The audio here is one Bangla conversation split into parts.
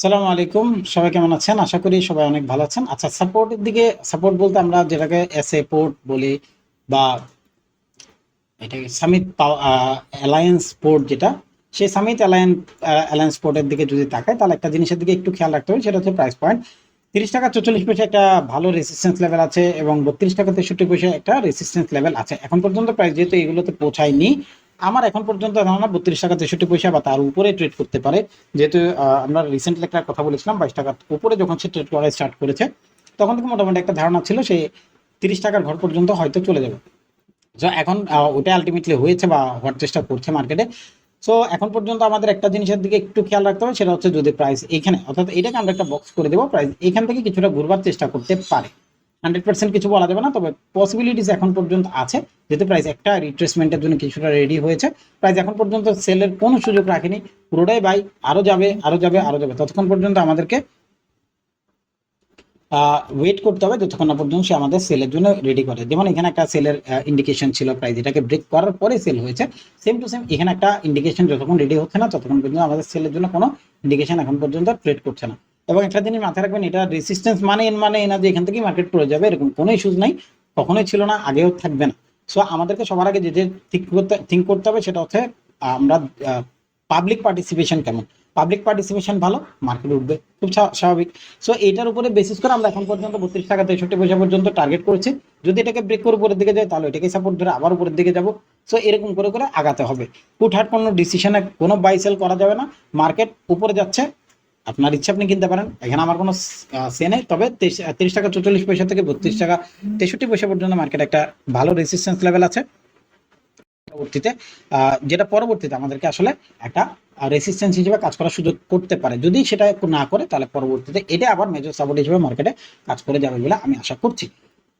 সালামু আলাইকুম। সবাই কেমন আছেন? আশা করি সবাই অনেক ভালো আছেন। আচ্ছা সাপোর্টের দিকে, সাপোর্ট বলতে আমরা যেটাকে এস পোর্ট বলি বা এটাকে সামিট অ্যালায়েন্স পোর্ট যেটা, সেই সামিট অ্যালায়েন্স অ্যালায়েন্স পোর্টের দিকে যদি তাকায় তাহলে একটা জিনিসের দিকে একটু খেয়াল রাখতে হবে, সেটা হচ্ছে প্রাইস পয়েন্ট তিরিশ টাকা চল্লিশ পয়সা একটা ভালো রেসিস্টেন্স লেভেল আছে এবং বত্রিশ টাকা তেষট্টি পয়সা একটা রেসিস্টেন্স লেভেল আছে। এখন পর্যন্ত প্রাইস যেহেতু এগুলোতে পৌঁছায়নি আমার এখন পর্যন্ত ধারণা বত্রিশ টাকা তেষট্টি পয়সা বা তার উপরে ট্রেড করতে পারে। যেহেতু আমরা রিসেন্টলি একটা কথা বলেছিলাম, বাইশ টাকার উপরে যখন সে ট্রেড করা স্টার্ট করেছে, তখন থেকে মোটামুটি একটা ধারণা ছিল সে তিরিশ টাকার ঘর পর্যন্ত হয়তো চলে যাবে। তো এখন ওটা আলটিমেটলি হয়েছে বা হওয়ার চেষ্টা করছে মার্কেটে সো এখন পর্যন্ত আমাদের একটা জিনিসের দিকে একটু খেয়াল রাখতে হবে, সেটা হচ্ছে যদি প্রাইস এখানে অর্থাৎ এটাকে আমরা একটা বক্স করে দেবো প্রাইস এখান থেকে কিছুটা ঘুরবার চেষ্টা করতে পারে। হান্ড্রেড পার্সেন্ট কিছু বলা যাবে না, তবে পসিবিলিটিস এখন পর্যন্ত আছে। যেহেতু প্রাইস একটা রিট্রেসমেন্টের জন্য কিছুটা রেডি হয়েছে। প্রাইস এখন পর্যন্ত সেলের কোনো সুযোগ রাখেনি। পুরোটাই বাই আরও যাবে আরও যাবে আরও যাবে। ততক্ষণ পর্যন্ত আমাদেরকে ওয়েট করতে হবে। যতক্ষণ না পর্যন্ত সে আমাদের সেলের জন্য রেডি করে। যেমন এখানে একটা সেলের ইন্ডিকেশন ছিল প্রাইস এটাকে ব্রেক করার পরে সেল হয়েছে। সেম টু সেম এখানে একটা ইন্ডিকেশন যতক্ষণ রেডি হচ্ছে না, ততক্ষণ পর্যন্ত আমাদের সেলের জন্য কোনো ইন্ডিকেশন এখন পর্যন্ত ট্রেড করছে না। এবং একটা জিনিস মাথায় রাখবেন, এটা রেসিস্টেন্স মানে এন মানে এনা যে এখান থেকে মার্কেট পড়ে যাবে, এরকম কোনো ইস্যুজ নাই, কখনোই ছিল না, আগেও থাকবে না। সো আমাদেরকে সবার আগে যে যে থিঙ্ক করতে থিঙ্ক করতে হবে সেটা হচ্ছে আমরা পাবলিক পার্টিসিপেশন কেমন? পাবলিক পার্টিসিপেশন ভালো মার্কেট উঠবে, খুব স্বা- স্বাভাবিক। সো এটার উপরে বেসিস করে আমরা এখন পর্যন্ত বত্রিশ টাকা, তেষট্টি পয়সা পর্যন্ত টার্গেট করেছি। যদি এটাকে ব্রেক করে উপরের দিকে যায়, তাহলে এটাকে সাপোর্ট ধরে আবার উপরের দিকে যাব। সো এরকম করে করে আগাতে হবে। হুটহাট কোনো ডিসিশনে কোনো বাই সেল করা যাবে না। মার্কেট উপরে যাচ্ছে আপনার ইচ্ছা আপনি কিনতে পারেন। এখানে আমার কোনো সে নেই, তবে তিরিশ টাকা চল্লিশ পয়সা থেকে বত্রিশ টাকা, তেষট্টি পয়সা পর্যন্ত মার্কেট একটা ভালো রেসিস্টেন্স লেভেল আছে। পরবর্তীতে যেটা পরবর্তীতে আমাদেরকে আসলে একটা রেসিস্টেন্স হিসেবে কাজ করার সুযোগ করতে পারে। যদি সেটা না করে, তাহলে পরবর্তীতে এটা আবার মেজর সাপোর্ট হিসেবে মার্কেটে কাজ করে যাবে বলে আমি আশা করছি।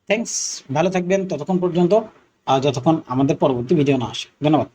থ্যাঙ্কস ভালো থাকবেন। ততক্ষণ পর্যন্ত যতক্ষণ আমাদের পরবর্তী ভিডিও না আসে। ধন্যবাদ।